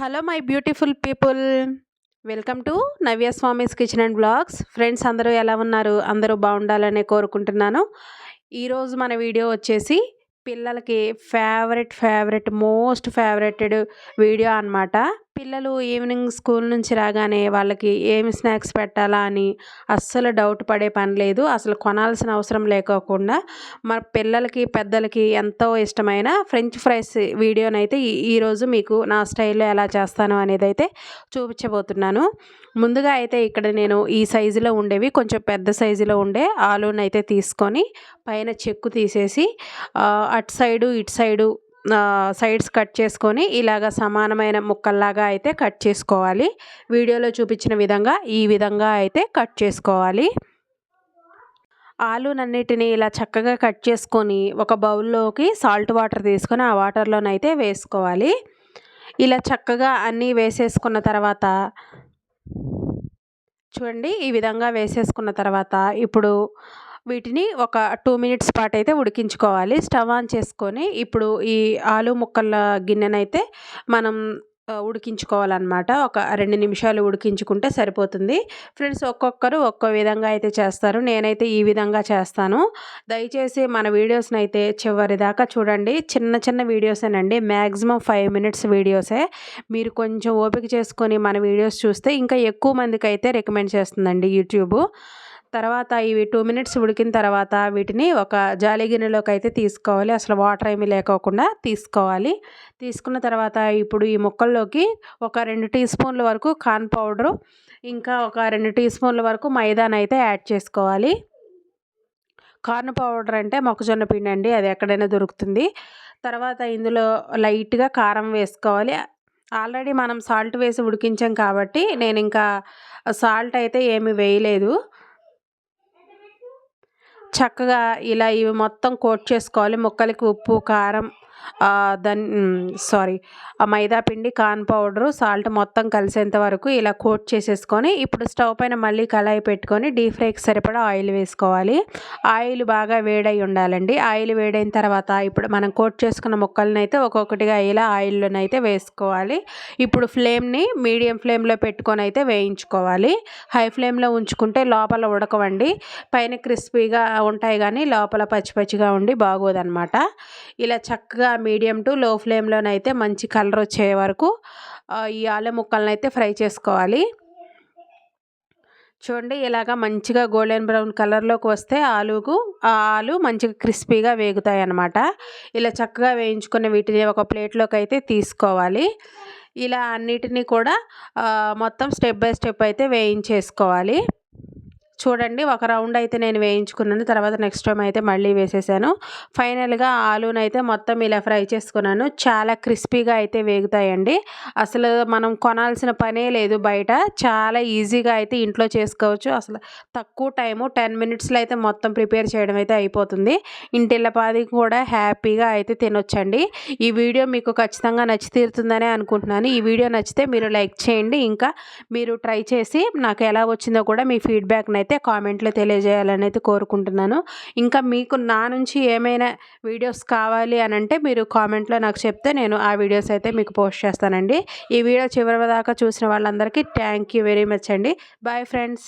Hello my beautiful people. Welcome to Navya Swami's kitchen and blogs. Friends అందరూ ఎలా ఉన్నారు? అందరూ బాగుండాలని కోరుకుంటున్నాను. ఈరోజు మన వీడియో వచ్చేసి పిల్లలకి favourite favourite most favourited video అనమాట పిల్లలు ఈవినింగ్ స్కూల్ నుంచి రాగానే వాళ్ళకి ఏమి స్నాక్స్ పెట్టాలా అని అస్సలు డౌట్ పడే పని లేదు. అసలు కొనాల్సిన అవసరం లేకోకుండా మా పిల్లలకి పెద్దలకి ఎంతో ఇష్టమైన ఫ్రెంచ్ ఫ్రైస్ వీడియోనైతే ఈరోజు మీకు నా స్టైల్లో ఎలా చేస్తాను అనేది అయితే చూపించబోతున్నాను. ముందుగా అయితే ఇక్కడ నేను ఈ సైజులో ఉండేవి కొంచెం పెద్ద సైజులో ఉండే ఆలూనైతే తీసుకొని పైన చెక్కు తీసేసి అటు సైడు ఇటు సైడు సైడ్స్ కట్ చేసుకొని ఇలాగ సమానమైన ముక్కల్లాగా అయితే కట్ చేసుకోవాలి. వీడియోలో చూపించిన విధంగా ఈ విధంగా అయితే కట్ చేసుకోవాలి. ఆలునన్నిటిని ఇలా చక్కగా కట్ చేసుకొని ఒక బౌల్లోకి సాల్ట్ వాటర్ తీసుకొని ఆ వాటర్లోనైతే వేసుకోవాలి. ఇలా చక్కగా అన్నీ వేసేసుకున్న తర్వాత చూడండి ఈ విధంగా వేసేసుకున్న తర్వాత ఇప్పుడు వీటిని ఒక టూ మినిట్స్ పాటు అయితే ఉడికించుకోవాలి. స్టవ్ ఆన్ చేసుకొని ఇప్పుడు ఈ ఆలు ముక్కల గిన్నెనైతే మనం ఉడికించుకోవాలన్నమాట. ఒక రెండు నిమిషాలు ఉడికించుకుంటే సరిపోతుంది. ఫ్రెండ్స్ ఒక్కొక్కరు ఒక్కో విధంగా అయితే చేస్తారు. నేనైతే ఈ విధంగా చేస్తాను. దయచేసి మన వీడియోస్ని అయితే చివరి దాకా చూడండి. చిన్న చిన్న వీడియోసేనండి. మ్యాక్సిమం ఫైవ్ మినిట్స్ వీడియోసే. మీరు కొంచెం ఓపిక చేసుకొని మన వీడియోస్ చూస్తే ఇంకా ఎక్కువ మందికి అయితే రికమెండ్ చేస్తుందండి యూట్యూబ్. తర్వాత ఇవి టూ మినిట్స్ ఉడికిన తర్వాత వీటిని ఒక జాలి గిన్నెలోకి అయితే తీసుకోవాలి. అసలు వాటర్ ఏమీ లేకోకుండా తీసుకోవాలి. తీసుకున్న తర్వాత ఇప్పుడు ఈ ముక్కల్లోకి ఒక రెండు టీ స్పూన్ల వరకు కార్న్ పౌడరు ఇంకా ఒక రెండు టీ స్పూన్ల వరకు మైదానైతే అయితే యాడ్ చేసుకోవాలి. కార్న్ పౌడర్ అంటే మొక్కజొన్న పిండి అండి అది ఎక్కడైనా దొరుకుతుంది. తర్వాత ఇందులో లైట్గా కారం వేసుకోవాలి. ఆల్రెడీ మనం సాల్ట్ వేసి ఉడికించాం కాబట్టి నేను ఇంకా సాల్ట్ అయితే ఏమి వేయలేదు. చక్కగా ఇలా ఇవి మొత్తం కోట్ చేసుకోవాలి. ముక్కలకి ఉప్పు కారం దాని సారీ. ఆ మైదా పిండి కార్న్ పౌడరు సాల్ట్ మొత్తం కలిసేంత వరకు ఇలా కోట్ చేసేసుకొని ఇప్పుడు స్టవ్ పైన మళ్ళీ కళాయి పెట్టుకొని డీప్ ఫ్రైకి సరిపడా ఆయిల్ వేసుకోవాలి. ఆయిల్ బాగా వేడై ఉండాలండి. ఆయిల్ వేడైన తర్వాత ఇప్పుడు మనం కోట్ చేసుకున్న ముక్కలను అయితే ఒక్కొక్కటిగా ఇలా ఆయిల్లోనైతే వేసుకోవాలి. ఇప్పుడు ఫ్లేమ్ని మీడియం ఫ్లేమ్లో పెట్టుకొని అయితే వేయించుకోవాలి. హై ఫ్లేమ్లో ఉంచుకుంటే లోపల ఉడకవండి. పైన క్రిస్పీగా ఉంటాయి కానీ లోపల పచ్చి పచ్చిగా ఉండి బాగోదన్నమాట ఇలా చక్కగా మీడియం టు లో ఫ్లేమ్లోనైతే మంచి కలర్ వచ్చే వరకు ఈ ఆలు ముక్కలను అయితే ఫ్రై చేసుకోవాలి. చూడండి ఇలాగా మంచిగా గోల్డెన్ బ్రౌన్ కలర్లోకి వస్తే ఆలుకు ఆ ఆలు మంచిగా క్రిస్పీగా వేగుతాయి అన్నమాట ఇలా చక్కగా వేయించుకున్న వీటిని ఒక ప్లేట్లోకి అయితే తీసుకోవాలి. ఇలా అన్నిటినీ కూడా మొత్తం స్టెప్ బై స్టెప్ అయితే వేయించేసుకోవాలి. చూడండి ఒక రౌండ్ అయితే నేను వేయించుకున్నాను. తర్వాత నెక్స్ట్ టైం అయితే మళ్ళీ వేసేసాను. ఫైనల్గా ఆలూని అయితే మొత్తం ఇలా ఫ్రై చేసుకున్నాను. చాలా క్రిస్పీగా అయితే వేగుతాయండి. అసలు మనం కొనాల్సిన పనే లేదు బయట. చాలా ఈజీగా అయితే ఇంట్లో చేసుకోవచ్చు. అసలు తక్కువ టైము టెన్ మినిట్స్లో అయితే మొత్తం ప్రిపేర్ చేయడం అయితే అయిపోతుంది. ఇంటిల్లపాది కూడా హ్యాపీగా అయితే తినొచ్చండి. ఈ వీడియో మీకు ఖచ్చితంగా నచ్చి తీరుతుందనే అనుకుంటున్నాను. ఈ వీడియో నచ్చితే మీరు లైక్ చేయండి. ఇంకా మీరు ట్రై చేసి నాకు ఎలా వచ్చిందో కూడా మీ ఫీడ్బ్యాక్ని అయితే కామెంట్లో తెలియజేయాలని అయితే కోరుకుంటున్నాను. ఇంకా మీకు నా నుంచి ఏమైనా వీడియోస్ కావాలి అని అంటే మీరు కామెంట్లో నాకు చెప్తే నేను ఆ వీడియోస్ అయితే మీకు పోస్ట్ చేస్తానండి. ఈ వీడియో చివరి దాకా చూసిన వాళ్ళందరికీ థ్యాంక్ యూ వెరీ మచ్ అండి. Bye friends.